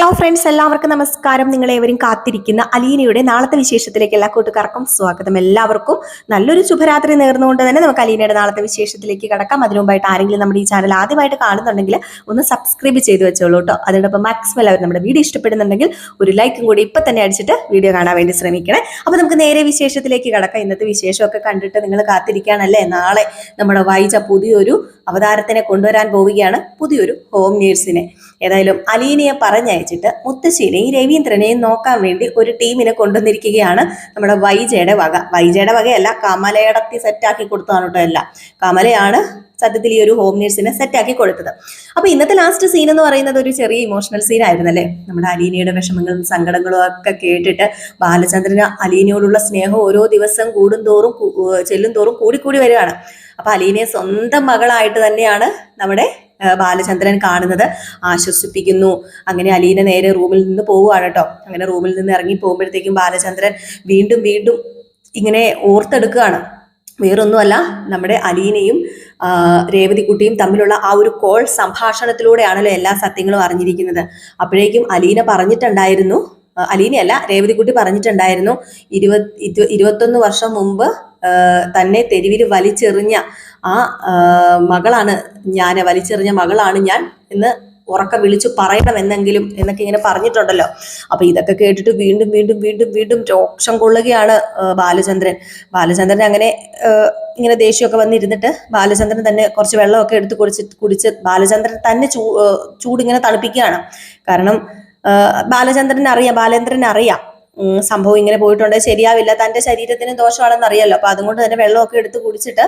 Hello friends എല്ലാവർക്കും നമസ്കാരം. നിങ്ങളേവരും കാത്തിരിക്കുന്ന അലീനയുടെ നാളത്തെ വിശേഷത്തിലേക്ക് എല്ലാ കൂട്ടുകാർക്കും സ്വാഗതം. എല്ലാവർക്കും നല്ലൊരു ശുഭരാത്രി നേർന്നുകൊണ്ട് തന്നെ നമുക്ക് അലീനയുടെ നാളത്തെ വിശേഷത്തിലേക്ക് കടക്കാം. അതിനു മുമ്പായിട്ട് ആരെങ്കിലും നമ്മുടെ ഈ ചാനൽ ആദ്യമായിട്ട് കാണുന്നുണ്ടെങ്കിൽ ഒന്ന് സബ്സ്ക്രൈബ് ചെയ്ത് വെച്ചോളൂ കേട്ടോ. അതിനോടൊപ്പം മാക്സിമം എല്ലാവരും നമ്മുടെ വീഡിയോ ഇഷ്ടപ്പെടുന്നുണ്ടെങ്കിൽ ഒരു ലൈക്കും കൂടി ഇപ്പം തന്നെ അടിച്ചിട്ട് വീഡിയോ കാണാൻ വേണ്ടി ശ്രമിക്കണേ. അപ്പോൾ നമുക്ക് നേരെ വിശേഷത്തിലേക്ക് കടക്കാം. ഇന്നത്തെ വിശേഷമൊക്കെ കണ്ടിട്ട് നിങ്ങൾ കാത്തിരിക്കുകയാണല്ലേ? നാളെ നമ്മുടെ വായിച്ച പുതിയൊരു അവതാരത്തിനെ കൊണ്ടുവരാൻ പോവുകയാണ്. പുതിയൊരു ഹോം നേഴ്സിനെ ഏതായാലും അലീനയെ പറഞ്ഞയച്ചിട്ട് മുത്തശ്ശീനെയും രവീന്ദ്രനെയും നോക്കാൻ വേണ്ടി ഒരു ടീമിനെ കൊണ്ടുവന്നിരിക്കുകയാണ് നമ്മുടെ വൈജയുടെ വക. വൈജയുടെ വകയല്ല കമലയടത്തി സെറ്റാക്കി കൊടുത്തതാണ് കേട്ടോ എല്ലാം. കമലയാണ് സത്യത്തിൽ ഈ ഒരു ഹോം നേഴ്സിനെ സെറ്റാക്കി കൊടുത്തത്. അപ്പൊ ഇന്നത്തെ ലാസ്റ്റ് സീൻ എന്ന് പറയുന്നത് ഒരു ചെറിയ ഇമോഷണൽ സീൻ ആയിരുന്നു ആയിരുന്നല്ലേ? നമ്മുടെ അലീനയുടെ വിഷമങ്ങളും സങ്കടങ്ങളും ഒക്കെ കേട്ടിട്ട് ബാലചന്ദ്രന് അലീനയോടുള്ള സ്നേഹം ഓരോ ദിവസം കൂടും തോറും ചെല്ലും തോറും കൂടിക്കൂടി വരികയാണ്. അപ്പൊ അലീനയെ സ്വന്തം മകളായിട്ട് തന്നെയാണ് നമ്മുടെ ബാലചന്ദ്രൻ കാണുന്നത് ആശ്വസിപ്പിക്കുന്നു. അങ്ങനെ അലീന നേരെ റൂമിൽ നിന്ന് പോവുകയാണ് കേട്ടോ. അങ്ങനെ റൂമിൽ നിന്ന് ഇറങ്ങി പോകുമ്പോഴത്തേക്കും ബാലചന്ദ്രൻ വീണ്ടും വീണ്ടും ഇങ്ങനെ ഓർത്തെടുക്കുകയാണ്. വേറൊന്നുമല്ല നമ്മുടെ അലീനയും രേവതിക്കുട്ടിയും തമ്മിലുള്ള ആ ഒരു കോൾ സംഭാഷണത്തിലൂടെയാണല്ലോ എല്ലാ സത്യങ്ങളും അറിഞ്ഞിരിക്കുന്നത്. അപ്പോഴേക്കും അലീന പറഞ്ഞിട്ടുണ്ടായിരുന്നു അലീനയല്ല രേവതിക്കുട്ടി പറഞ്ഞിട്ടുണ്ടായിരുന്നു ഇരുപത് ഇരു- ഇരുപത്തൊന്ന് വർഷം മുമ്പ് തന്നെ തെരുവിൽ വലിച്ചെറിഞ്ഞ ആ മകളാണ് ഞാൻ വലിച്ചെറിഞ്ഞ മകളാണ് ഞാൻ എന്ന് ഉറക്ക വിളിച്ചു പറയണമെന്നെങ്കിലും എന്നൊക്കെ ഇങ്ങനെ പറഞ്ഞിട്ടുണ്ടല്ലോ. അപ്പൊ ഇതൊക്കെ കേട്ടിട്ട് വീണ്ടും വീണ്ടും വീണ്ടും വീണ്ടും രോക്ഷം കൊള്ളുകയാണ് ബാലചന്ദ്രൻ. ബാലചന്ദ്രൻ അങ്ങനെ ഇങ്ങനെ ദേഷ്യമൊക്കെ വന്നിരുന്നിട്ട് ബാലചന്ദ്രൻ തന്നെ കുറച്ച് വെള്ളമൊക്കെ എടുത്ത് കുടിച്ച് കുടിച്ച് ബാലചന്ദ്രൻ തന്നെ ചൂ ചൂടിങ്ങനെ തണുപ്പിക്കുകയാണ്. കാരണം ബാലചന്ദ്രൻ അറിയാം ബാലേന്ദ്രൻ അറിയാം സംഭവം ഇങ്ങനെ പോയിട്ടുണ്ട്. ശരിയാവില്ല. തന്റെ ശരീരത്തിന് ദോഷമാണെന്ന് അറിയാലോ. അപ്പൊ അതുകൊണ്ട് തന്നെ വെള്ളമൊക്കെ എടുത്ത് കുടിച്ചിട്ട്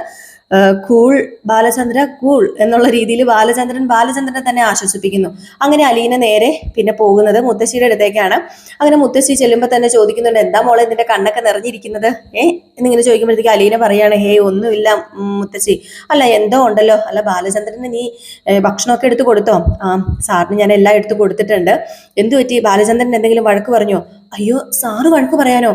കൂൾ ബാലചന്ദ്ര കൂൾ എന്നുള്ള രീതിയിൽ ബാലചന്ദ്രൻ ബാലചന്ദ്രനെ തന്നെ ആശ്വസിപ്പിക്കുന്നു. അങ്ങനെ അലീന നേരെ പിന്നെ പോകുന്നത് മുത്തശ്ശിയുടെ അടുത്തേക്കാണ്. അങ്ങനെ മുത്തശ്ശി ചെല്ലുമ്പോൾ തന്നെ ചോദിക്കുന്നുണ്ട് എന്താ മോളെ നിന്റെ കണ്ണൊക്കെ നിറഞ്ഞിരിക്കുന്നത്? ഏ എന്നിങ്ങനെ ചോദിക്കുമ്പോഴത്തേക്ക് അലീന പറയാണ് ഹേ ഒന്നുമില്ല മുത്തശ്ശി. അല്ല എന്തോ ഉണ്ടല്ലോ. അല്ല ബാലചന്ദ്രന് നീ ഭക്ഷണമൊക്കെ എടുത്തു കൊടുത്തോ? ആ സാറിന് ഞാൻ എല്ലാം എടുത്തു കൊടുത്തിട്ടുണ്ട്. എന്തു പറ്റി? ബാലചന്ദ്രൻ എന്തെങ്കിലും വഴക്ക് പറഞ്ഞോ? അയ്യോ സാറ് വഴക്ക് പറയാനോ?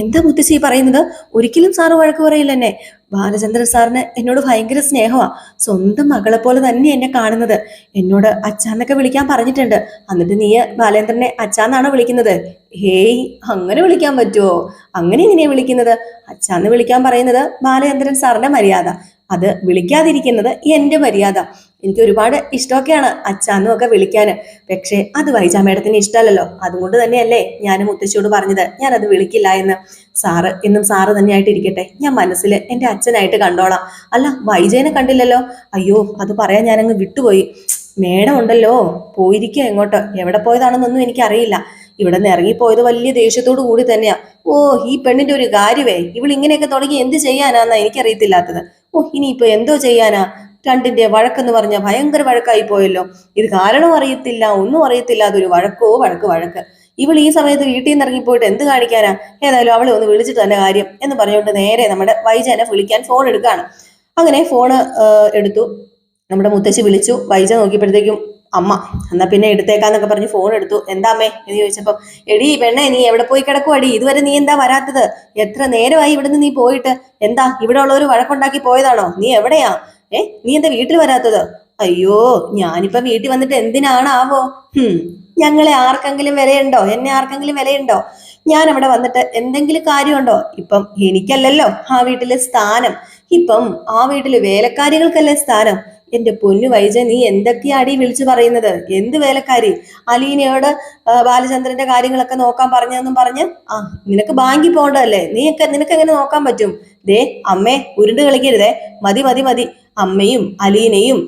എന്താ മുത്തശ്ശി പറയുന്നത്? ഒരിക്കലും സാറ് വഴക്ക് പറയില്ല എന്നെ. ബാലചന്ദ്രൻ സാറിന് എന്നോട് ഭയങ്കര സ്നേഹമാണ് സ്വന്തം മകളെ പോലെ തന്നെ എന്നെ കാണുന്നത്. എന്നോട് അച്ഛാന്നൊക്കെ വിളിക്കാൻ പറഞ്ഞിട്ടുണ്ട്. എന്നിട്ട് നീ ബാലേന്ദ്രനെ അച്ഛാന്നാണ് വിളിക്കുന്നത്? ഹേയ് അങ്ങനെ വിളിക്കാൻ പറ്റുമോ അങ്ങനെ എങ്ങനെയാണ് വിളിക്കുന്നത്? അച്ഛാന്ന് വിളിക്കാൻ പറയുന്നത് ബാലചന്ദ്രൻ സാറിന്റെ മര്യാദ. അത് വിളിക്കാതിരിക്കുന്നത് എന്റെ മര്യാദ. എനിക്ക് ഒരുപാട് ഇഷ്ടമൊക്കെയാണ് അച്ഛാന്നും ഒക്കെ വിളിക്കാൻ പക്ഷേ അത് വൈജാ മേഡത്തിന് ഇഷ്ടമല്ലല്ലോ. അതുകൊണ്ട് തന്നെയല്ലേ ഞാൻ മുത്തശ്ശിയോട് പറഞ്ഞത്. ഞാൻ അത് വിളിക്കില്ല എന്ന്. സാറ് എന്നും സാറ് തന്നെയായിട്ട് ഇരിക്കട്ടെ ഞാൻ മനസ്സിൽ എന്റെ അച്ഛനായിട്ട് കണ്ടോളാം. അല്ല വൈജയനെ കണ്ടില്ലല്ലോ? അയ്യോ അത് പറയാൻ ഞാനങ്ങ് വിട്ടുപോയി. മേഡം ഉണ്ടല്ലോ. പോയിരിക്കുക എങ്ങോട്ട്? എവിടെ പോയതാണെന്നൊന്നും എനിക്കറിയില്ല. ഇവിടെ നിന്ന് ഇറങ്ങിപ്പോയത് വലിയ ദേഷ്യത്തോടു കൂടി തന്നെയാ. ഓ ഈ പെണ്ണിന്റെ ഒരു കാര്യവേ ഇവൾ ഇങ്ങനെയൊക്കെ തുടങ്ങി എന്ത് ചെയ്യാനാന്നാ എനിക്കറിയത്തില്ലാത്തത്. ഓ ഇനിയിപ്പോ എന്തോ ചെയ്യാനാ? രണ്ടിന്റെ വഴക്കെന്ന് പറഞ്ഞ ഭയങ്കര വഴക്കായി പോയല്ലോ. ഇത് കാരണം അറിയത്തില്ല ഒന്നും അറിയത്തില്ല അതൊരു വഴക്കോ വഴക്ക് വഴക്ക്. ഇവൾ ഈ സമയത്ത് വീട്ടിൽ നിന്ന് ഇറങ്ങിപ്പോയിട്ട് എന്ത് കാണിക്കാനാ? ഏതായാലും അവളെ ഒന്ന് വിളിച്ചിട്ട് തന്നെ കാര്യം എന്ന് പറഞ്ഞുകൊണ്ട് നേരെ നമ്മുടെ വൈജനെ വിളിക്കാൻ ഫോൺ എടുക്കുകയാണ് അങ്ങനെ ഫോണ് എടുത്തു. നമ്മുടെ മുത്തശ്ശി വിളിച്ചു. വൈജ നോക്കിയപ്പോഴത്തേക്കും അമ്മ എന്നാ പിന്നെ എടുത്തേക്കാന്നൊക്കെ പറഞ്ഞ് ഫോൺ എടുത്തു. എന്താ അമ്മേ? എന്ന് ചോദിച്ചപ്പോ എടി പെണ്ണെ നീ എവിടെ പോയി കിടക്കുവാടി ഇതുവരെ നീ എന്താ വരാത്തത്? എത്ര നേരമായി ഇവിടുന്ന് നീ പോയിട്ട്? എന്താ ഇവിടെ ഉള്ളവർ വഴക്കുണ്ടാക്കി പോയതാണോ? നീ എവിടെയാ? ഏ നീ എന്താ വീട്ടിൽ വരാത്തത്? അയ്യോ ഞാനിപ്പോ വീട്ടിൽ വന്നിട്ട് എന്തിനാണാവോ? ഹും ഞങ്ങളെ ആർക്കെങ്കിലും വിലയുണ്ടോ? എന്നെ ആർക്കെങ്കിലും വിലയുണ്ടോ? ഞാൻ അവിടെ വന്നിട്ട് എന്തെങ്കിലും കാര്യമുണ്ടോ? ഇപ്പം എനിക്കല്ലല്ലോ ആ വീട്ടിലെ സ്ഥാനം. ഇപ്പം ആ വീട്ടിലെ വേലക്കാരികൾക്കല്ലേ സ്ഥാനം. എന്റെ പൊന്നു വൈജ നീ എന്തൊക്കെയാടി വിളിച്ചു പറയുന്നത്? എന്ത് വേലക്കാരി? അലീനയോട് ബാലചന്ദ്രന്റെ കാര്യങ്ങളൊക്കെ നോക്കാൻ പറഞ്ഞെന്നും പറഞ്ഞ് ആ നിനക്ക് ബാങ്കിൽ പോകണ്ടല്ലേ നീയൊക്കെ നിനക്ക് എങ്ങനെ നോക്കാൻ പറ്റും? ദേ അമ്മേ ഉരുണ്ട് കളിക്കരുതേ. മതി മതി മതി. അമ്മയും അലീനയും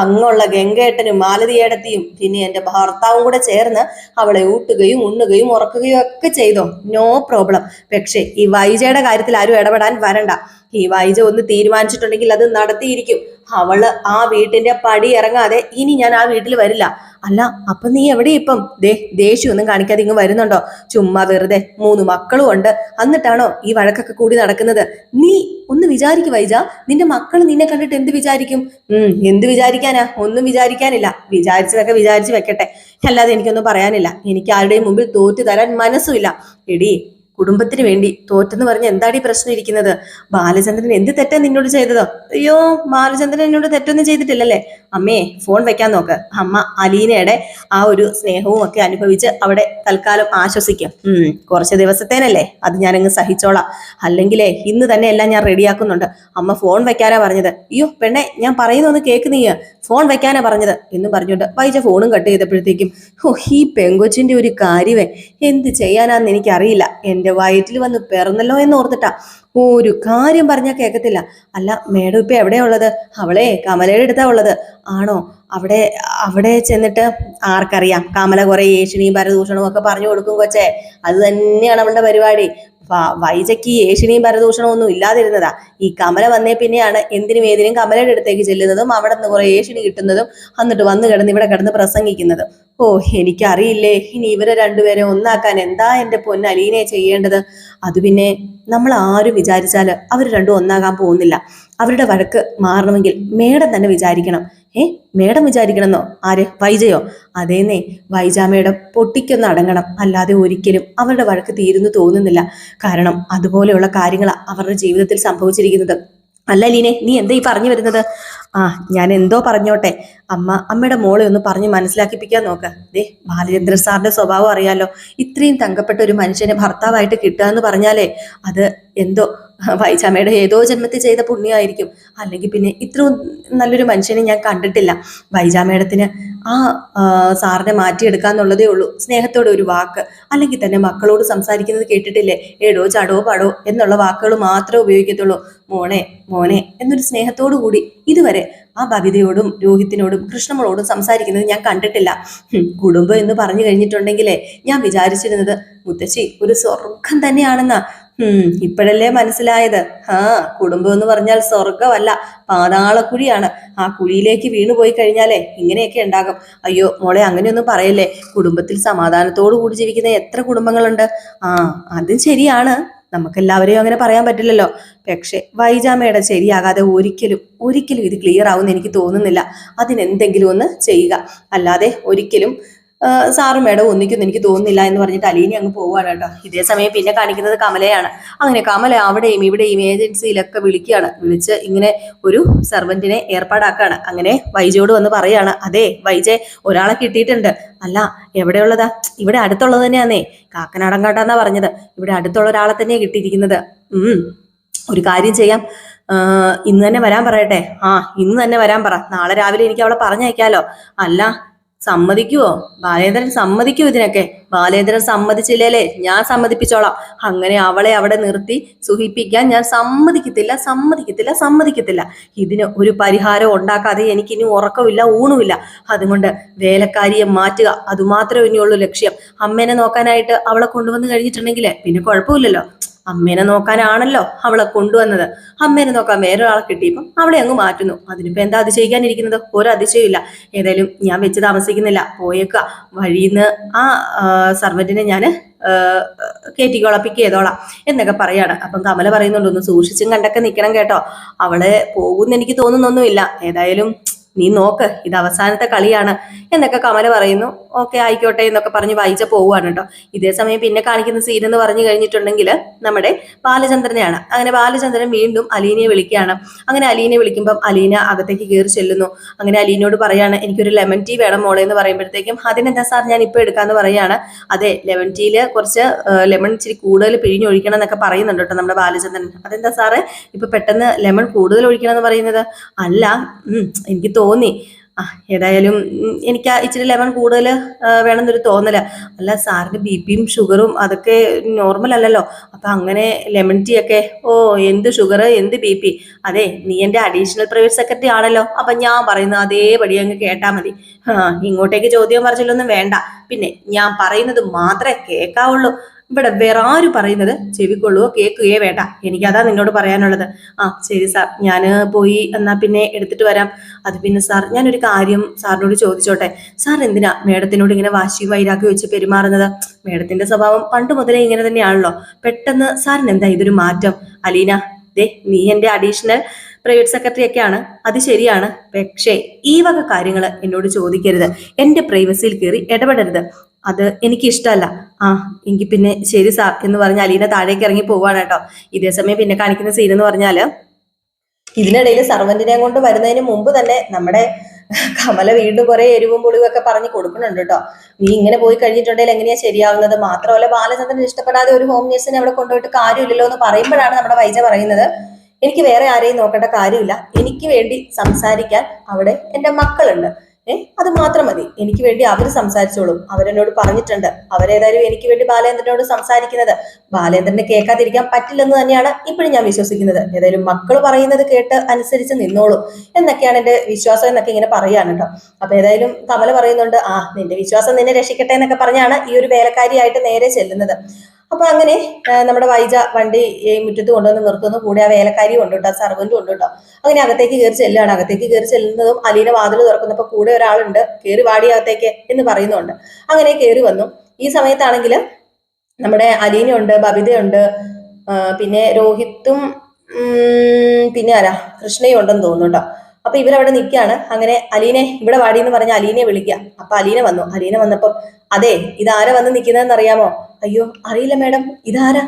അങ്ങുള്ള ഗംഗേട്ടനും മാലതിയേടത്തിയും പിന്നെ എന്റെ ഭർത്താവും കൂടെ ചേർന്ന് അവളെ ഊട്ടുകയും ഉണ്ണുകയും ഉറക്കുകയും ഒക്കെ ചെയ്തോ. No problem. പക്ഷേ ഈ വൈജയുടെ കാര്യത്തിൽ ആരും ഇടപെടാൻ വരണ്ട. ഈ വൈജ ഒന്ന് തീരുമാനിച്ചിട്ടുണ്ടെങ്കിൽ അത് നടത്തിയിരിക്കും. അവൾ ആ വീട്ടിന്റെ പടി ഇറങ്ങാതെ ഇനി ഞാൻ ആ വീട്ടിൽ വരില്ല. അല്ല അപ്പൊ നീ എവിടെ ഇപ്പം? ദേ ദേഷ്യമൊന്നും കാണിക്കാതെ ഇങ്ങ് വരുന്നുണ്ടോ? ചുമ്മാ വെറുതെ മൂന്ന് മക്കളും ഉണ്ട്. എന്നിട്ടാണോ ഈ വഴക്കൊക്കെ കൂടി നടക്കുന്നത്? നീ ഒന്ന് വിചാരിക്കു വൈജ. നിന്റെ മക്കൾ നിന്നെ കണ്ടിട്ട് എന്ത് വിചാരിക്കും? ഉം എന്ത് വിചാരിക്കാനാ? ഒന്നും വിചാരിക്കാനില്ല. വിചാരിച്ചതൊക്കെ വിചാരിച്ച് വെക്കട്ടെ. അല്ലാതെ എനിക്കൊന്നും പറയാനില്ല. എനിക്ക് ആരുടെയും മുമ്പിൽ തോറ്റു തരാൻ മനസ്സുമില്ല. എടി കുടുംബത്തിന് വേണ്ടി തോറ്റെന്ന് പറഞ്ഞ് എന്താടി പ്രശ്നം ഇരിക്കുന്നത്? ബാലചന്ദ്രൻ എന്ത് തെറ്റാ നിന്നോട് ചെയ്തതോ? അയ്യോ ബാലചന്ദ്രൻ എന്നോട് തെറ്റൊന്നും ചെയ്തിട്ടില്ലല്ലേ? അമ്മേ ഫോൺ വെക്കാൻ നോക്ക്. അമ്മ അലീനയുടെ ആ ഒരു സ്നേഹവും ഒക്കെ അനുഭവിച്ച് അവിടെ തൽക്കാലം ആശ്വസിക്കും. ഉം കുറച്ച് ദിവസത്തേനല്ലേ? അത് ഞാനങ്ങ് സഹിച്ചോളാം. അല്ലെങ്കിലേ ഇന്ന് തന്നെ എല്ലാം ഞാൻ റെഡിയാക്കുന്നുണ്ട്. അമ്മ ഫോൺ വെക്കാനാ പറഞ്ഞത്. അയ്യോ പെണ്ണെ ഞാൻ പറയുന്നൊന്ന് കേക്ക് നീ ഫോൺ വെക്കാനാ പറഞ്ഞത്. എന്നും പറഞ്ഞുകൊണ്ട് വൈജ ഫോണും കട്ട് ചെയ്തപ്പോഴത്തേക്കും ഓ ഈ പെങ്കൊച്ചിന്റെ ഒരു കാര്യമേ എന്ത് ചെയ്യാനാന്ന് എനിക്കറിയില്ല. എന്റെ വയറ്റിൽ വന്ന് പിറന്നല്ലോ എന്ന് ഓർത്തിട്ടാ ഒരു കാര്യം പറഞ്ഞാൽ കേൾക്കത്തില്ല അല്ല മേഡം ഇപ്പൊ എവിടെയാ ഉള്ളത്? അവളെ കമലയുടെ അടുത്താ ഉള്ളത്. ആണോ? അവിടെ അവിടെ ചെന്നിട്ട് ആർക്കറിയാം? കമല കുറെ ഏഷ്യണിയും ഭരദൂഷണവും ഒക്കെ പറഞ്ഞു കൊടുക്കും കൊച്ചേ. അത് തന്നെയാണ് അവളുടെ പരിപാടി. വൈജയ്ക്ക് ഈ ഭരദൂഷണവും ഒന്നും ഇല്ലാതിരുന്നതാ. ഈ കമല വന്നേ പിന്നെയാണ് എന്തിനും ഏതിനും കമലയുടെ അടുത്തേക്ക് ചെല്ലുന്നതും അവിടെ നിന്ന് കുറെ ഏഷ്യണി കിട്ടുന്നതും എന്നിട്ട് വന്ന് കിടന്ന് ഇവിടെ കിടന്ന് പ്രസംഗിക്കുന്നത്. ഓ എനിക്കറിയില്ലേ ഇനി ഇവരെ രണ്ടുപേരെ ഒന്നാക്കാൻ എന്താ എന്റെ പൊന്ന് അലീനെ ചെയ്യേണ്ടത്? അത് പിന്നെ നമ്മൾ ആരും വിചാരിച്ചാൽ അവർ രണ്ടും ഒന്നാകാൻ പോകുന്നില്ല. അവരുടെ വഴക്ക് മാറണമെങ്കിൽ മേഡം തന്നെ വിചാരിക്കണം. ഏ മേഡം വിചാരിക്കണമെന്നോ? ആര്? വൈജയോ? അതേന്നേ വൈജ മേഡം പൊട്ടിക്കൊന്ന് അടങ്ങണം. അല്ലാതെ ഒരിക്കലും അവരുടെ വഴക്ക് തീരുന്നു തോന്നുന്നില്ല. കാരണം അതുപോലെയുള്ള കാര്യങ്ങൾ അവരുടെ ജീവിതത്തിൽ സംഭവിച്ചിരിക്കുന്നത്. അല്ല ലീനെ നീ എന്താ ഈ പറഞ്ഞു വരുന്നത്? ആ ഞാൻ എന്തോ പറഞ്ഞോട്ടെ. അമ്മ അമ്മയുടെ മോളെ ഒന്ന് പറഞ്ഞ് മനസ്സിലാക്കിപ്പിക്കാൻ നോക്ക. ദേ ബാലചന്ദ്രൻ സാറിന്റെ സ്വഭാവം അറിയാലോ. ഇത്രയും തങ്കപ്പെട്ട ഒരു മനുഷ്യനെ ഭർത്താവായിട്ട് കിട്ടുക എന്ന് പറഞ്ഞാലേ അത് എന്തോ വൈചാമ്മയുടെ ഏതോ ജന്മത്തിൽ ചെയ്ത പുണ്യമായിരിക്കും അല്ലെങ്കിൽ പിന്നെ ഇത്രയും നല്ലൊരു മനുഷ്യനെ ഞാൻ കണ്ടിട്ടില്ല. വൈജാമേടത്തിന് ആ സാറിനെ സാറിനെ മാറ്റിയെടുക്കാന്നുള്ളതേ ഉള്ളൂ. സ്നേഹത്തോടെ ഒരു വാക്ക്. അല്ലെങ്കിൽ തന്നെ മക്കളോട് സംസാരിക്കുന്നത് കേട്ടിട്ടില്ലേ? ഏടോ ചടോ പടോ എന്നുള്ള വാക്കുകൾ മാത്രമേ ഉപയോഗിക്കത്തുള്ളൂ. മോനെ മോനെ എന്നൊരു സ്നേഹത്തോടു കൂടി ഇതുവരെ ആ ഭവിതയോടും രോഹിത്തിനോടും കൃഷ്ണമോളോടും സംസാരിക്കുന്നത് ഞാൻ കണ്ടിട്ടില്ല. കുടുംബം എന്ന് പറഞ്ഞു കഴിഞ്ഞിട്ടുണ്ടെങ്കിലേ ഞാൻ വിചാരിച്ചിരുന്നത് മുത്തശ്ശി ഒരു സ്വർഗം തന്നെയാണെന്നാ. ഉം ഇപ്പോഴല്ലേ മനസ്സിലായത്? ആ കുടുംബം എന്ന് പറഞ്ഞാൽ സ്വർഗമല്ല പാതാളക്കുഴിയാണ്. ആ കുഴിയിലേക്ക് വീണുപോയി കഴിഞ്ഞാലേ ഇങ്ങനെയൊക്കെ ഉണ്ടാകും. അയ്യോ മോളെ അങ്ങനെയൊന്നും പറയല്ലേ. കുടുംബത്തിൽ സമാധാനത്തോടു കൂടി ജീവിക്കുന്ന എത്ര കുടുംബങ്ങളുണ്ട്? ആ അതും ശരിയാണ്. നമുക്കെല്ലാവരെയും അങ്ങനെ പറയാൻ പറ്റില്ലല്ലോ. പക്ഷെ വൈജാമയുടെ ശരിയാകാതെ ഒരിക്കലും ഒരിക്കലും ഇത് ക്ലിയർ ആവുമെന്ന് എനിക്ക് തോന്നുന്നില്ല. അതിനെന്തെങ്കിലും ഒന്ന് ചെയ്യുക. അല്ലാതെ ഒരിക്കലും സാറും മേഡം ഒന്നിക്കും എനിക്ക് തോന്നുന്നില്ല എന്ന് പറഞ്ഞിട്ട് അലീനി അങ്ങ് പോവുകയാണ് കേട്ടോ. ഇതേ സമയം പിന്നെ കാണിക്കുന്നത് കമലയാണ്. അങ്ങനെ കമല അവിടെയും ഇവിടെയും ഏജൻസിയിലൊക്കെ വിളിക്കുകയാണ്. വിളിച്ച് ഇങ്ങനെ ഒരു സെർവന്റിനെ ഏർപ്പാടാക്കാണ് അങ്ങനെ വൈജയോട് വന്ന് പറയാണ് അതെ വൈജെ ഒരാളെ കിട്ടിയിട്ടുണ്ട്. അല്ല എവിടെയുള്ളതാ? ഇവിടെ അടുത്തുള്ളത് തന്നെയാന്നേ. കാക്കനാടങ്കാട്ടാന്നാ പറഞ്ഞത്. ഇവിടെ അടുത്തുള്ള ഒരാളെ തന്നെയാണ് കിട്ടിയിരിക്കുന്നത്. ഉം ഒരു കാര്യം ചെയ്യാം. ഇന്ന് തന്നെ വരാൻ പറയട്ടെ. ആ ഇന്ന് തന്നെ വരാൻ പറ. നാളെ രാവിലെ എനിക്ക് അവളെ പറഞ്ഞയക്കാലോ. അല്ല സമ്മതിക്കുവോ? ബാലേന്ദ്രൻ സമ്മതിക്കൂ ഇതിനൊക്കെ. ബാലേന്ദ്രൻ സമ്മതിച്ചില്ലേലേ? ഞാൻ സമ്മതിപ്പിച്ചോളാം. അങ്ങനെ അവളെ അവിടെ നിർത്തി സുഹിപ്പിക്കാൻ ഞാൻ സമ്മതിക്കത്തില്ല സമ്മതിക്കത്തില്ല സമ്മതിക്കത്തില്ല. ഇതിന് ഒരു പരിഹാരം ഉണ്ടാക്കാതെ എനിക്ക് ഇനി ഉറക്കമില്ല ഊണുമില്ല. അതുകൊണ്ട് വേലക്കാരിയെ മാറ്റുക അതുമാത്രമേ ഇനിയുള്ളൂ ലക്ഷ്യം. അമ്മേനെ നോക്കാനായിട്ട് അവളെ കൊണ്ടുവന്ന് കഴിഞ്ഞിട്ടുണ്ടെങ്കിൽ പിന്നെ കുഴപ്പമില്ലല്ലോ. അമ്മേനെ നോക്കാനാണല്ലോ അവളെ കൊണ്ടുവന്നത്. അമ്മേനെ നോക്കാൻ വേറൊരാളെ കിട്ടിയപ്പം അവളെ അങ്ങ് മാറ്റുന്നു. അതിനിപ്പോ എന്താ അതിശയിക്കാനിരിക്കുന്നത്? ഒരു അതിശയമില്ല ഏതായാലും ഞാൻ വെച്ച് താമസിക്കുന്നില്ല. പോയേക്കുക. വഴിയിന്ന് ആ സർവന്റിനെ ഞാൻ കയറ്റിക്കോളാം പിക്ക് ചെയ്തോളാം എന്നൊക്കെ പറയാണ്. അപ്പം കമല പറയുന്നുണ്ട് ഒന്ന് സൂക്ഷിച്ചും കണ്ടൊക്കെ നിൽക്കണം കേട്ടോ. അവളെ പോകുമെന്ന് എനിക്ക് തോന്നുന്നൊന്നുമില്ല. ഏതായാലും നീ നോക്ക്. ഇത് അവസാനത്തെ കളിയാണ്. എന്നൊക്കെ കമല പറയുന്നു. ഓക്കെ ആയിക്കോട്ടെ എന്നൊക്കെ പറഞ്ഞ് വായിച്ച പോവുകയാണ് കേട്ടോ. ഇതേ സമയം പിന്നെ കാണിക്കുന്ന സീൻ എന്ന് പറഞ്ഞു കഴിഞ്ഞിട്ടുണ്ടെങ്കിൽ നമ്മുടെ ബാലചന്ദ്രനെയാണ്. അങ്ങനെ ബാലചന്ദ്രൻ വീണ്ടും അലീനയെ വിളിക്കുകയാണ്. അങ്ങനെ അലീനെ വിളിക്കുമ്പം അലീന അകത്തേക്ക് കയറി ചെല്ലുന്നു. അങ്ങനെ അലീനയോട് പറയാണ് എനിക്കൊരു ലെമൺ ടീ വേണം മോളെ എന്ന് പറയുമ്പോഴത്തേക്കും അതിനെന്താ സാർ ഞാൻ ഇപ്പോൾ എടുക്കാന്ന് പറയാണ്. അതെ ലെമൺ ടീയിൽ കുറച്ച് ലെമൺ ഇച്ചിരി കൂടുതൽ പിഴിഞ്ഞൊഴിക്കണം എന്നൊക്കെ പറയുന്നുണ്ട് കേട്ടോ നമ്മുടെ ബാലചന്ദ്രൻ. അതെന്താ സാറേ? ഇപ്പൊ പെട്ടെന്ന് ലെമൺ കൂടുതൽ ഒഴിക്കണം എന്ന് പറയുന്നത്? അല്ല എനിക്ക് തോന്നി. ആ ഏതായാലും എനിക്ക് ഇച്ചിരി ലെമൺ കൂടുതൽ വേണമെന്നൊരു തോന്നല. അല്ല സാറിന് ബി പിയും ഷുഗറും അതൊക്കെ നോർമൽ അല്ലല്ലോ. അപ്പൊ അങ്ങനെ ലെമൺ ടീ ഒക്കെ ഓ എന്ത് ഷുഗർ എന്ത് ബി പി? അതെ നീ എന്റെ അഡീഷണൽ പ്രൈവറ്റ് സെക്രട്ടറി ആണല്ലോ. അപ്പൊ ഞാൻ പറയുന്നത് അതേപടി അങ്ങ് കേട്ടാ മതി. ഇങ്ങോട്ടേക്ക് ചോദ്യം പറച്ചിലൊന്നും വേണ്ട. പിന്നെ ഞാൻ പറയുന്നത് മാത്രമേ കേൾക്കാവുള്ളൂ ഇവിടെ വേറെ ആര് പറയുന്നത്? ചെവിക്കൊള്ളുവോ? കേൾക്കുകയോ വേണ്ട. എനിക്കതാ നിന്നോട് പറയാനുള്ളത്. ആ ശരി സാർ. ഞാൻ പോയി എന്നാ പിന്നെ എടുത്തിട്ട് വരാം. അത് പിന്നെ സാർ ഞാനൊരു കാര്യം സാറിനോട് ചോദിച്ചോട്ടെ. സാർ എന്തിനാ മേഡത്തിനോട് ഇങ്ങനെ വാശിയും വൈരാക്കി വെച്ച് പെരുമാറുന്നത്? മേഡത്തിന്റെ സ്വഭാവം പണ്ട് മുതലേ ഇങ്ങനെ തന്നെയാണല്ലോ. പെട്ടെന്ന് സാറിന് എന്താ ഇതൊരു മാറ്റം? അലീന ദേ നീ എന്റെ അഡീഷണൽ പ്രൈവറ്റ് സെക്രട്ടറി ഒക്കെയാണ് അത് ശരിയാണ്. പക്ഷേ ഈ വക കാര്യങ്ങൾ എന്നോട് ചോദിക്കരുത്. എന്റെ പ്രൈവസിയിൽ കയറി ഇടപെടരുത്. അത് എനിക്ക് ഇഷ്ടമല്ല ആ എങ്കിൽ പിന്നെ ശരി സാർ എന്ന് പറഞ്ഞ് അലീന താഴേക്ക് ഇറങ്ങി പോവാണ് കേട്ടോ. ഇതേ സമയം പിന്നെ കാണിക്കുന്ന സീൻ എന്ന് പറഞ്ഞാൽ ഇതിനിടയിൽ സർവന്റിനെ കൊണ്ട് വരുന്നതിന് മുമ്പ് തന്നെ നമ്മുടെ കമല വീണ്ടും കുറെ എരിവും പുളിവും ഒക്കെ പറഞ്ഞു കൊടുക്കുന്നുണ്ട് കേട്ടോ. നീ ഇങ്ങനെ പോയി കഴിഞ്ഞിട്ടുണ്ടെങ്കിൽ എങ്ങനെയാ ശരിയാവുന്നത്? മാത്രമല്ല ബാലചന്ദ്രൻ ഇഷ്ടപ്പെടാതെ ഒരു ഹോം നേഴ്സിനെ അവിടെ കൊണ്ടുപോയിട്ട് കാര്യമില്ലല്ലോ എന്ന് പറയുമ്പോഴാണ് നമ്മുടെ വൈജ പറയുന്നത്. എനിക്ക് വേറെ ആരെയും നോക്കേണ്ട കാര്യമില്ല. എനിക്ക് വേണ്ടി സംസാരിക്കാൻ അവിടെ എന്റെ മക്കളുണ്ട്. ഏ? അത് മാത്രം മതി. എനിക്ക് വേണ്ടി അവർ സംസാരിച്ചോളും. അവരെന്നോട് പറഞ്ഞിട്ടുണ്ട്. അവരേതായാലും എനിക്ക് വേണ്ടി ബാലേന്ദ്രനോട് സംസാരിക്കുന്നത്. ബാലേന്ദ്രനെ കേൾക്കാതിരിക്കാൻ പറ്റില്ലെന്ന് തന്നെയാണ് ഇപ്പോഴും ഞാൻ വിശ്വസിക്കുന്നത്. ഏതായാലും മക്കൾ പറയുന്നത് കേട്ട് അനുസരിച്ച് നിന്നോളൂ എന്നൊക്കെയാണ് എന്റെ വിശ്വാസം എന്നൊക്കെ ഇങ്ങനെ പറയാണ് കേട്ടോ. അപ്പൊ ഏതായാലും കമല പറയുന്നുണ്ട് ആ നിന്റെ വിശ്വാസം നിന്നെ രക്ഷിക്കട്ടെ എന്നൊക്കെ പറഞ്ഞാണ് ഈ ഒരു വേലക്കാരിയായിട്ട് നേരെ ചെല്ലുന്നത്. അപ്പൊ അങ്ങനെ നമ്മുടെ വൈജ വണ്ടി മുറ്റത്ത് കൊണ്ടുവന്ന് നിർത്തുന്നു. കൂടെ ആ വേലക്കാരി ഉണ്ട് കേട്ടോ സർവന്റും ഉണ്ട് കേട്ടോ. അങ്ങനെ അകത്തേക്ക് കയറി ചെല്ലുകയാണ്. അകത്തേക്ക് കയറി ചെല്ലുന്നതും അലീന വാതിൽ തുറക്കുന്നപ്പോൾ കൂടെ ഒരാളുണ്ട് കയറി വാടി അകത്തേക്ക് എന്ന് പറയുന്നുണ്ട്. അങ്ങനെ കയറി വന്നു. ഈ സമയത്താണെങ്കിൽ നമ്മുടെ അലീനയുണ്ട് ബബിതയുണ്ട് പിന്നെ രോഹിത്തും പിന്നെ ആരാ? കൃഷ്ണയും ഉണ്ടെന്ന് തോന്നുന്നു അപ്പൊ ഇവരവിടെ നിൽക്കുകയാണ്. അങ്ങനെ അലീനെ ഇവിടെ വാടി എന്ന് പറഞ്ഞ അലീനെ വിളിക്കുക. അപ്പൊ അലീന വന്നു. അലീന വന്നപ്പം അതെ ഇതാരെ വന്ന് നിൽക്കുന്നതെന്ന് അറിയാമോ? അയ്യോ അറിയില്ല മാഡം. ഇതാരാ?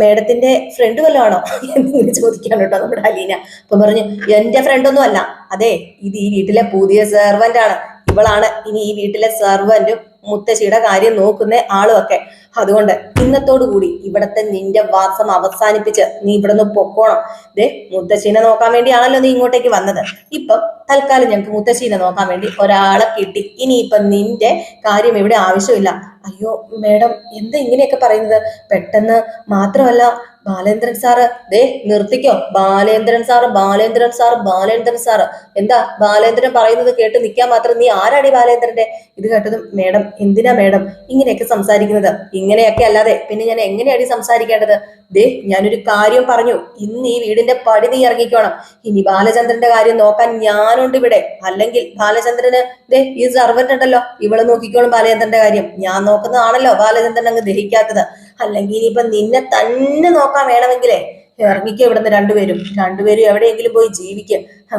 മേഡത്തിന്റെ ഫ്രണ്ട് വല്ലതാണോ? ആണോ എന്നിങ്ങനെ ചോദിക്കാണ് കേട്ടോ നമ്മുടെ അലീന. അപ്പൊ പറഞ്ഞു എന്റെ ഫ്രണ്ട് ഒന്നും അല്ല. അതെ ഇത് ഈ വീട്ടിലെ പുതിയ സെർവന്റ് ആണ്. ഇവളാണ് ഇനി ഈ വീട്ടിലെ സെർവന്റും മുത്തശ്ശിയുടെ കാര്യം നോക്കുന്ന ആളും ഒക്കെ. അതുകൊണ്ട് ഇന്നത്തോടു കൂടി ഇവിടത്തെ നിന്റെ വാസം അവസാനിപ്പിച്ച് നീ ഇവിടെ നിന്ന് പൊക്കോണം. ദേ മുത്തശ്ശീനെ നോക്കാൻ വേണ്ടിയാണല്ലോ നീ ഇങ്ങോട്ടേക്ക് വന്നത്. ഇപ്പം തൽക്കാലം ഞങ്ങൾക്ക് മുത്തശ്ശീനെ നോക്കാൻ വേണ്ടി ഒരാളെ കിട്ടി. ഇനി ഇനിയിപ്പം നിന്റെ കാര്യം ഇവിടെ ആവശ്യമില്ല. അയ്യോ മേഡം എന്താ ഇങ്ങനെയൊക്കെ പറയുന്നത്? പെട്ടെന്ന് മാത്രമല്ല ബാലേന്ദ്രൻ സാറ് ദേ നിർത്തിക്കോ. Balendran sir Balendran sir Balendran sir എന്താ ബാലേന്ദ്രൻ പറയുന്നത് കേട്ട് നിൽക്കാൻ മാത്രം നീ ആരാടി ബാലേന്ദ്രന്റെ ഇത് കേട്ടതും മേഡം എന്തിനാ മേഡം? ഇങ്ങനെയൊക്കെ സംസാരിക്കുന്നത്. ഇങ്ങനെയൊക്കെ അല്ലാതെ പിന്നെ ഞാൻ എങ്ങനെയാണ് സംസാരിക്കേണ്ടത്? ദേ ഞാനൊരു കാര്യം പറഞ്ഞു. ഇന്ന് ഈ വീടിന്റെ പടി നീ ഇറങ്ങിക്കോണം. ഇനി ബാലചന്ദ്രന്റെ കാര്യം നോക്കാൻ ഞാനുണ്ട് ഇവിടെ. അല്ലെങ്കിൽ ബാലചന്ദ്രന് ദേ ഈ സർവന്റ് ഉണ്ടല്ലോ. ഇവളെ നോക്കിക്കോളും ബാലചന്ദ്രന്റെ കാര്യം. ഞാൻ നോക്കുന്നതാണല്ലോ ബാലചന്ദ്രൻ അങ്ങ് ദഹിക്കാത്തത്. അല്ലെങ്കിൽ ഇനിയിപ്പൊ നിന്നെ തന്നെ നോക്കാൻ വേണമെങ്കിലേ ഇറങ്ങിക്കോ ഇവിടുന്ന് രണ്ടുപേരും രണ്ടുപേരും എവിടെയെങ്കിലും പോയി ജീവിക്കുക ആ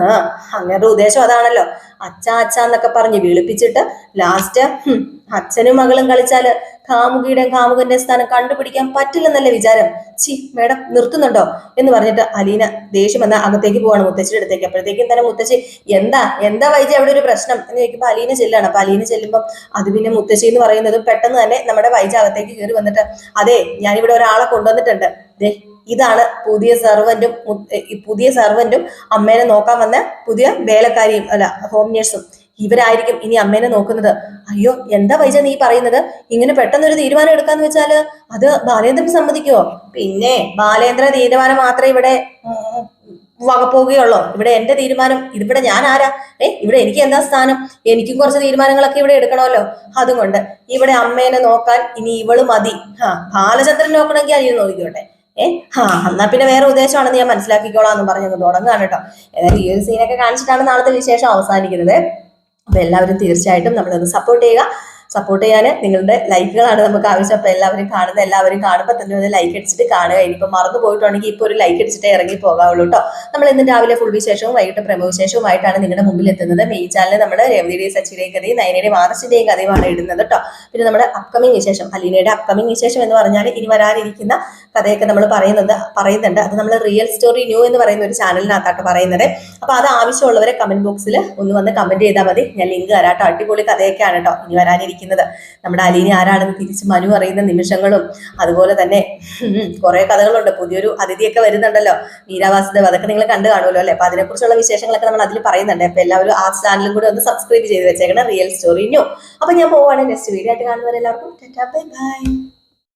അങ്ങയുടെ ഉദ്ദേശം അതാണല്ലോ. അച്ഛ അച്ഛ എന്നൊക്കെ പറഞ്ഞ് വിളിപ്പിച്ചിട്ട് ലാസ്റ്റ് അച്ഛനും മകളും കളിച്ചാൽ കാമുകിയുടെയും കാമുകന്റെ സ്ഥാനം കണ്ടുപിടിക്കാൻ പറ്റില്ലെന്നല്ലേ വിചാരം? ചി മേഡം നിർത്തുന്നുണ്ടോ? എന്ന് പറഞ്ഞിട്ട് അലീന ദേഷ്യം എന്ന അകത്തേക്ക് പോവാണ് മുത്തശ്ശിയുടെ അടുത്തേക്ക്. അപ്പോഴത്തേക്കും തന്നെ മുത്തശ്ശി എന്താ എന്താ വൈദ്യ അവിടെ ഒരു പ്രശ്നം? എന്ന് ചോദിക്കുമ്പോൾ അലീന ചെല്ലാണ്. അപ്പൊ അലീന ചെല്ലുമ്പോൾ അത് പിന്നെ മുത്തശ്ശി എന്ന് പറയുന്നത് പെട്ടെന്ന് തന്നെ നമ്മുടെ വൈദ്യ അകത്തേക്ക് കയറി വന്നിട്ട് അതെ ഞാനിവിടെ ഒരാളെ കൊണ്ടുവന്നിട്ടുണ്ട്. ദേ ഇതാണ് പുതിയ സെർവന്റും പുതിയ സെർവന്റും അമ്മേനെ നോക്കാൻ വന്ന പുതിയ വേലക്കാരിയും അല്ല ഹോം നേഴ്സും ഇവരായിരിക്കും ഇനി അമ്മേനെ നോക്കുന്നത്. അയ്യോ എന്താ വൈജ നീ പറയുന്നത്? ഇങ്ങനെ പെട്ടെന്ന് ഒരു തീരുമാനം എടുക്കാന്ന് വെച്ചാൽ അത് ബാലേന്ദ്രൻ സമ്മതിക്കുവോ? പിന്നെ ബാലേന്ദ്ര തീരുമാനം മാത്രമേ ഇവിടെ വകപ്പോകുകയുള്ളൂ ഇവിടെ എന്റെ തീരുമാനം ഇതിവിടെ ഞാൻ ആരാ? ഏ ഇവിടെ എനിക്ക് എന്താ സ്ഥാനം? എനിക്കും കുറച്ച് തീരുമാനങ്ങളൊക്കെ ഇവിടെ എടുക്കണമല്ലോ. അതുകൊണ്ട് ഇവിടെ അമ്മേനെ നോക്കാൻ ഇനി ഇവൾ മതി. ആ ബാലചന്ദ്രൻ നോക്കണമെങ്കിൽ അയ്യോ നോക്കിക്കോട്ടെ. ഏ? ആ എന്നാ പിന്നെ വേറെ ഉദ്ദേശമാണെന്ന് ഞാൻ മനസ്സിലാക്കിക്കോളാം എന്ന് പറഞ്ഞു തുടങ്ങുകയാണ് കേട്ടോ. ഏതായാലും ഈ ഒരു സീനൊക്കെ കാണിച്ചിട്ടാണ് നാളത്തെ വിശേഷം അവസാനിക്കുന്നത്. അപ്പൊ എല്ലാവരും തീർച്ചയായിട്ടും നമ്മളത് സപ്പോർട്ട് ചെയ്യുക. സപ്പോർട്ട് ചെയ്യാൻ നിങ്ങളുടെ ലൈക്കുകളാണ് നമുക്ക് ആവശ്യം. അപ്പൊ എല്ലാവരും കാണുന്ന എല്ലാവരും കാണുമ്പോൾ തന്നെ ഒന്ന് ലൈക്ക് അടിച്ചിട്ട് കാണുക. ഇനിയിപ്പോൾ മറന്നു പോയിട്ടുണ്ടെങ്കിൽ ഇപ്പോൾ ഒരു ലൈക്ക് അടിച്ചിട്ടേ ഇറങ്ങി പോകാവുള്ളൂ കേട്ടോ. നമ്മൾ ഇന്ന് രാവിലെ ഫുൾ വിശേഷവും വൈകിട്ട് പ്രമുഖവിശേഷവുമായിട്ടാണ് നിങ്ങളുടെ മുമ്പിൽ എത്തുന്നത്. മെയ് ചാനൽ നമ്മുടെ രേവതിയുടെയും സച്ചിയുടെയും കഥയും നയനയുടെയും ആദർശിന്റെയും കഥയുമാണ് ഇടുന്നത് കേട്ടോ. പിന്നെ നമ്മുടെ അപ്കമിങ് വിശേഷം അലീനയുടെ അപ്കമിങ് വിശേഷം എന്ന് പറഞ്ഞാൽ ഇനി വരാനിരിക്കുന്ന കഥയൊക്കെ നമ്മൾ പറയുന്നത് പറയുന്നുണ്ട്. അത് നമ്മൾ റിയൽ സ്റ്റോറി ന്യൂ എന്ന് പറയുന്ന ഒരു ചാനലിനകത്താട്ട് പറയുന്നത്. അപ്പൊ അത് ആവശ്യമുള്ളവരെ കമന്റ് ബോക്സിൽ ഒന്ന് വന്ന് കമന്റ് ചെയ്താൽ മതി. ഞാൻ ലിങ്ക് തരാം കേട്ടോ അടിപൊളി കഥയൊക്കെയാണ് കേട്ടോ ഇനി വരാനിരിക്കുന്നത്. നമ്മുടെ അലീനി ആരാണെന്ന് തിരിച്ച് മനു അറിയുന്ന നിമിഷങ്ങളും അതുപോലെ തന്നെ കുറെ കഥകളുണ്ട്. പുതിയൊരു അതിഥിയൊക്കെ വരുന്നുണ്ടല്ലോ. മീരാവാസുദേവ് അതൊക്കെ നിങ്ങൾ കണ്ടു കാണുമല്ലോ അല്ലേ? അപ്പൊ അതിനെക്കുറിച്ചുള്ള വിശേഷങ്ങളൊക്കെ നമ്മൾ അതിൽ പറയുന്നുണ്ട്. അപ്പൊ എല്ലാവരും ആ ചാനലും കൂടി ഒന്ന് സബ്സ്ക്രൈബ് ചെയ്ത് വെച്ചേക്കണം. റിയൽ സ്റ്റോറി ന്യൂ അപ്പൊ ഞാൻ പോവാണ്. നെക്സ്റ്റ് വീഡിയോ ആയിട്ട് കാണുന്നവരെല്ലാവർക്കും ബൈ ബൈ.